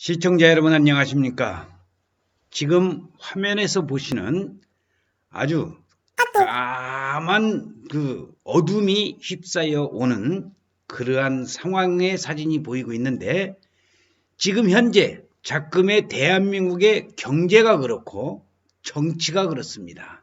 시청자 여러분 안녕하십니까? 지금 화면에서 보시는 아주 까만 그 어둠이 휩싸여 오는 그러한 상황의 사진이 보이고 있는데 지금 현재 작금의 대한민국의 경제가 그렇고 정치가 그렇습니다.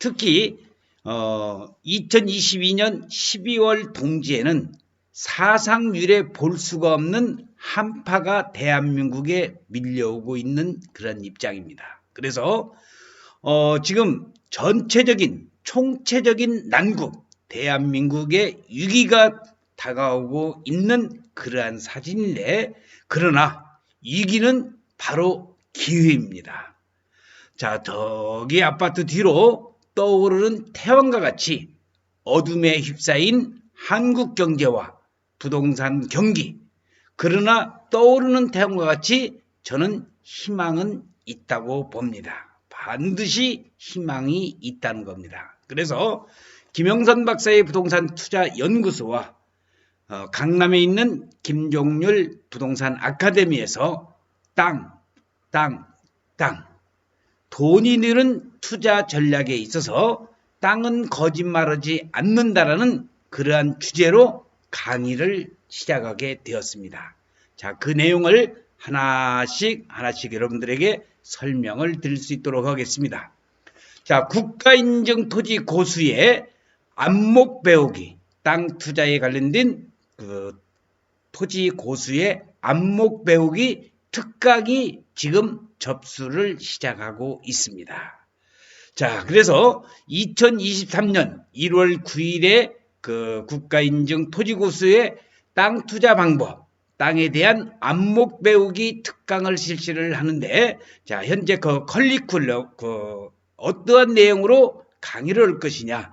특히 어, 2022년 12월 동지에는 사상 유례 볼 수가 없는 한파가 대한민국에 밀려오고 있는 그런 입장입니다. 그래서 어, 지금 전체적인 총체적인 난국 대한민국의 위기가 다가오고 있는 그러한 사진인데 그러나 위기는 바로 기회입니다. 자, 저기 아파트 뒤로 떠오르는 태양과 같이 어둠에 휩싸인 한국 경제와 부동산 경기. 그러나 떠오르는 태양과 같이 저는 희망은 있다고 봅니다. 반드시 희망이 있다는 겁니다. 그래서 김영선 박사의 부동산 투자 연구소와 어, 강남에 있는 김종률 부동산 아카데미에서 땅, 땅, 땅. 돈이 느는 투자 전략에 있어서 땅은 거짓말하지 않는다라는 그러한 주제로 강의를 시작하게 되었습니다. 자, 그 내용을 하나씩 하나씩 여러분들에게 설명을 드릴 수 있도록 하겠습니다. 자, 국가인증 토지 고수의 안목 배우기, 땅 투자에 관련된 그 토지 고수의 안목 배우기 특강이 지금 접수를 시작하고 있습니다. 자, 그래서 2023년 1월 9일에 그 국가인증 토지 고수의 땅 투자 방법, 땅에 대한 안목 배우기 특강을 실시를 하는데, 자, 현재 그 컬리큘럼, 그 어떠한 내용으로 강의를 할 것이냐,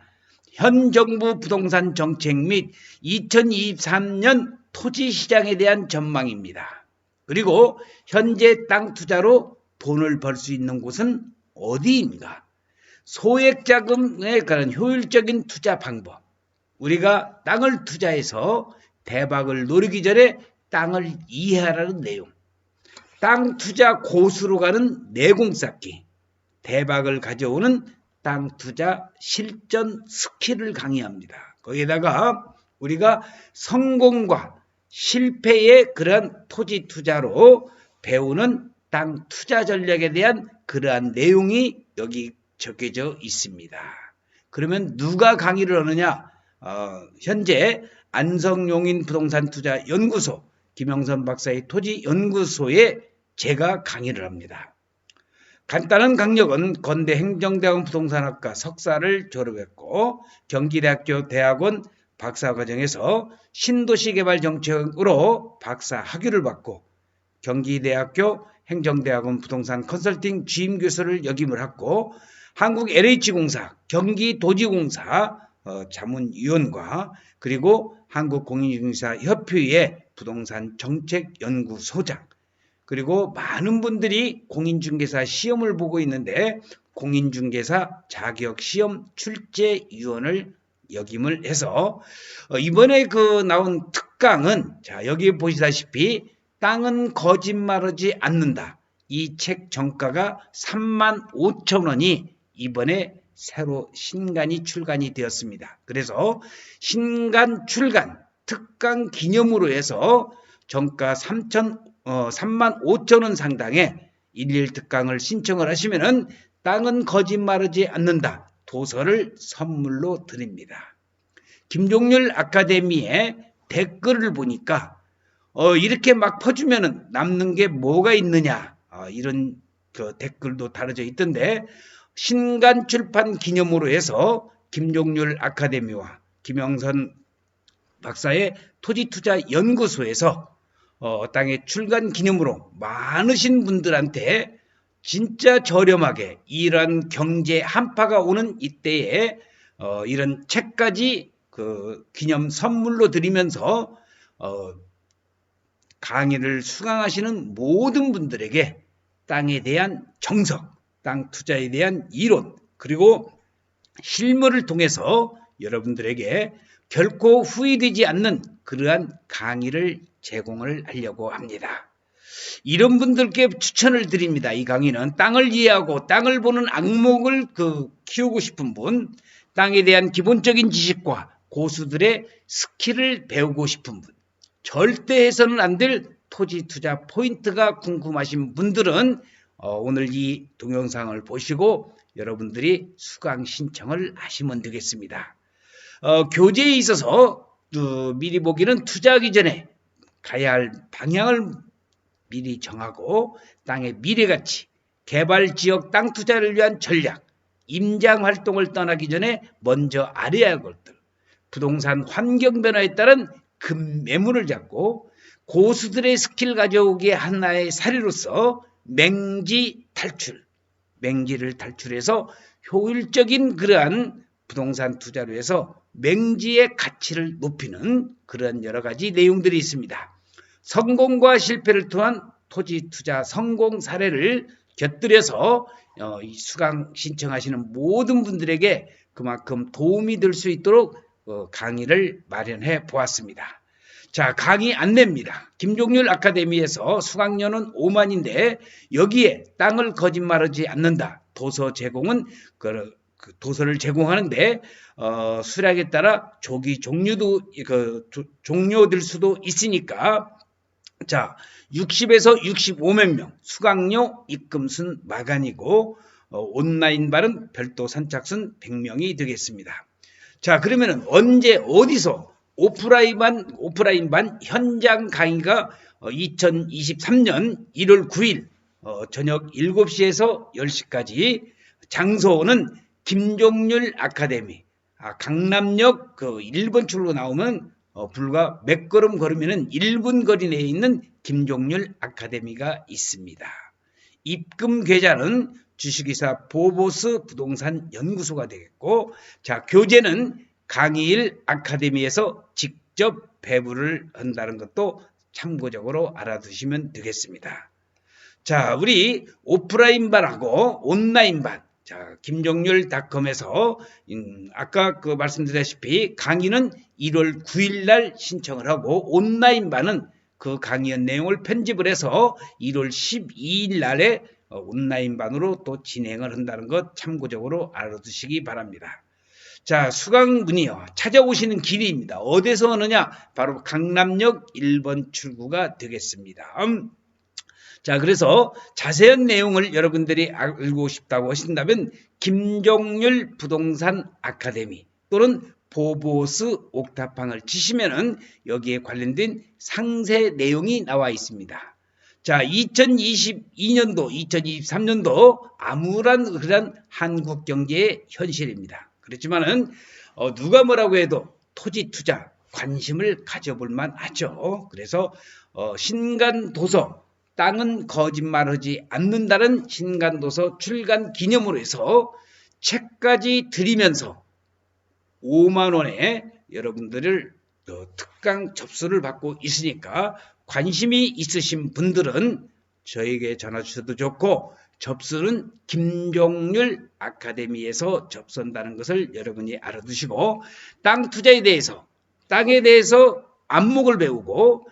현 정부 부동산 정책 및 2023년 토지 시장에 대한 전망입니다. 그리고 현재 땅 투자로 돈을 벌 수 있는 곳은 어디인가? 소액 자금에 관한 효율적인 투자 방법. 우리가 땅을 투자해서 대박을 노리기 전에 땅을 이해하라는 내용. 땅 투자 고수로 가는 내공 쌓기. 대박을 가져오는 땅 투자 실전 스킬을 강의합니다. 거기에다가 우리가 성공과 실패의 그러한 토지 투자로 배우는 땅 투자 전략에 대한 그러한 내용이 여기 적혀져 있습니다. 그러면 누가 강의를 하느냐? 어, 현재 안성용인 부동산 투자 연구소 김영선 박사의 토지 연구소에 제가 강의를 합니다. 간단한 강력은 건대 행정대학원 부동산학과 석사를 졸업했고 경기대학교 대학원 박사과정에서 신도시 개발 정책으로 박사 학위를 받고 경기대학교 행정대학원 부동산 컨설팅 주임 교수를 역임을 하고 한국 LH공사 경기도지공사 어, 자문위원과 그리고 한국공인중개사 협회의 부동산 정책연구소장 그리고 많은 분들이 공인중개사 시험을 보고 있는데 공인중개사 자격시험 출제위원을 역임을 해서 어, 이번에 그 나온 특강은 자 여기 보시다시피 땅은 거짓말하지 않는다. 이 책 정가가 3만 5천 원이 이번에 새로 신간이 출간이 되었습니다. 그래서 신간 출간 특강 기념으로 해서 정가 3천 어, 3만 5천 원 상당의 일일 특강을 신청을 하시면은 땅은 거짓말하지 않는다. 도서를 선물로 드립니다. 김종률 아카데미의 댓글을 보니까 어, 이렇게 막 퍼주면은 남는 게 뭐가 있느냐 어, 이런 그 댓글도 달아져 있던데 신간 출판 기념으로 해서 김종률 아카데미와 김영선 박사의 토지투자 연구소에서 어, 땅의 출간 기념으로 많으신 분들한테 진짜 저렴하게 이런 경제 한파가 오는 이때에 어, 이런 책까지 그 기념 선물로 드리면서 어, 강의를 수강하시는 모든 분들에게 땅에 대한 정석, 땅 투자에 대한 이론, 그리고 실물을 통해서 여러분들에게 결코 후회되지 않는 그러한 강의를 제공을 하려고 합니다. 이런 분들께 추천을 드립니다. 이 강의는 땅을 이해하고 땅을 보는 악목을 그 키우고 싶은 분, 땅에 대한 기본적인 지식과 고수들의 스킬을 배우고 싶은 분, 절대 해서는 안 될 토지 투자 포인트가 궁금하신 분들은 어, 오늘 이 동영상을 보시고 여러분들이 수강 신청을 하시면 되겠습니다. 어, 교재에 있어서 어, 미리 보기는 투자하기 전에 가야 할 방향을 미리 정하고 땅의 미래 가치, 개발 지역 땅 투자를 위한 전략, 임장 활동을 떠나기 전에 먼저 알아야 할 것들, 부동산 환경 변화에 따른 금 매물을 잡고 고수들의 스킬 가져오기에 하나의 사례로서 맹지 탈출, 맹지를 탈출해서 효율적인 그러한 부동산 투자로 해서 맹지의 가치를 높이는 그런 여러 가지 내용들이 있습니다. 성공과 실패를 통한 토지 투자 성공 사례를 곁들여서 어, 이 수강 신청하시는 모든 분들에게 그만큼 도움이 될 수 있도록 어, 강의를 마련해 보았습니다. 자, 강의 안내입니다. 김종률 아카데미에서 수강료는 5만인데 여기에 땅을 거짓말하지 않는다. 도서 제공은 그, 그 도서를 제공하는데 어, 수량에 따라 조기 종류도 그 조- 종료될 수도 있으니까 자 60에서 65만 명 수강료 입금순 마간이고 어, 온라인반은 별도 선착순 100명이 되겠습니다. 자 그러면은 언제 어디서 오프라인 반 오프라인 반 현장 강의가 2023년 1월 9일 어, 저녁 7시에서 10시까지 장소는 김종률 아카데미 아, 강남역 그 1번 출로 나오면 어, 불과 몇 걸음 걸으면은 1분 거리 내에 있는 김종률 아카데미가 있습니다. 입금 계좌는 주식회사 보보스 부동산 연구소가 되겠고 자 교재는 강의일 아카데미에서 직접 배부를 한다는 것도 참고적으로 알아두시면 되겠습니다. 자, 우리 오프라인 반하고 온라인 반. 자, 김종률닷컴에서 음, 아까 그 말씀드렸다시피 강의는 1월 9일 날 신청을 하고 온라인반은 그 강의의 내용을 편집을 해서 1월 12일 날에 어, 온라인반으로 또 진행을 한다는 것 참고적으로 알아두시기 바랍니다. 자, 수강 문이요. 찾아오시는 길입니다. 어디서 오느냐? 바로 강남역 1번 출구가 되겠습니다. 음, 자, 그래서 자세한 내용을 여러분들이 알고 싶다고 하신다면 김종률 부동산 아카데미 또는 보보스 옥탑방을 치시면은 여기에 관련된 상세 내용이 나와 있습니다. 자, 2022년도, 2023년도 암울한 그런 한국 경제의 현실입니다. 그렇지만은 어, 누가 뭐라고 해도 토지 투자 관심을 가져볼 만하죠. 그래서 어, 신간 도서 땅은 거짓말하지 않는다는 신간 도서 출간 기념으로 해서 책까지 드리면서 5만 원에 여러분들을 어, 특강 접수를 받고 있으니까 관심이 있으신 분들은 저에게 전화 주셔도 좋고 접수는 김종률 아카데미에서 접수한다는 것을 여러분이 알아두시고 땅 투자에 대해서 땅에 대해서 안목을 배우고 어,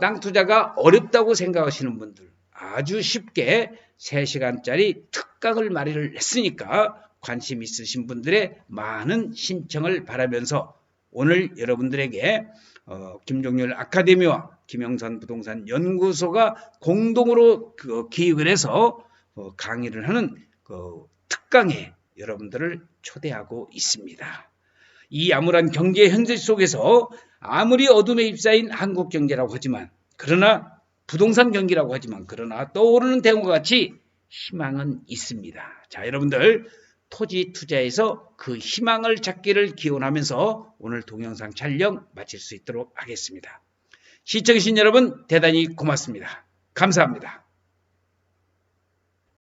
땅 투자가 어렵다고 생각하시는 분들 아주 쉽게 3시간짜리 특강을 마련을 했으니까 관심 있으신 분들의 많은 신청을 바라면서 오늘 여러분들에게 어, 김종률 아카데미와 김영선 부동산 연구소가 공동으로 그 기획을 해서 어, 강의를 하는 그 특강에 여러분들을 초대하고 있습니다. 이 암울한 경제 현실 속에서 아무리 어둠에 휩싸인 한국 경제라고 하지만 그러나 부동산 경기라고 하지만 그러나 떠오르는 대목과 같이 희망은 있습니다. 자, 여러분들 토지 투자에서 그 희망을 찾기를 기원하면서 오늘 동영상 촬영 마칠 수 있도록 하겠습니다. 시청해주신 여러분 대단히 고맙습니다. 감사합니다.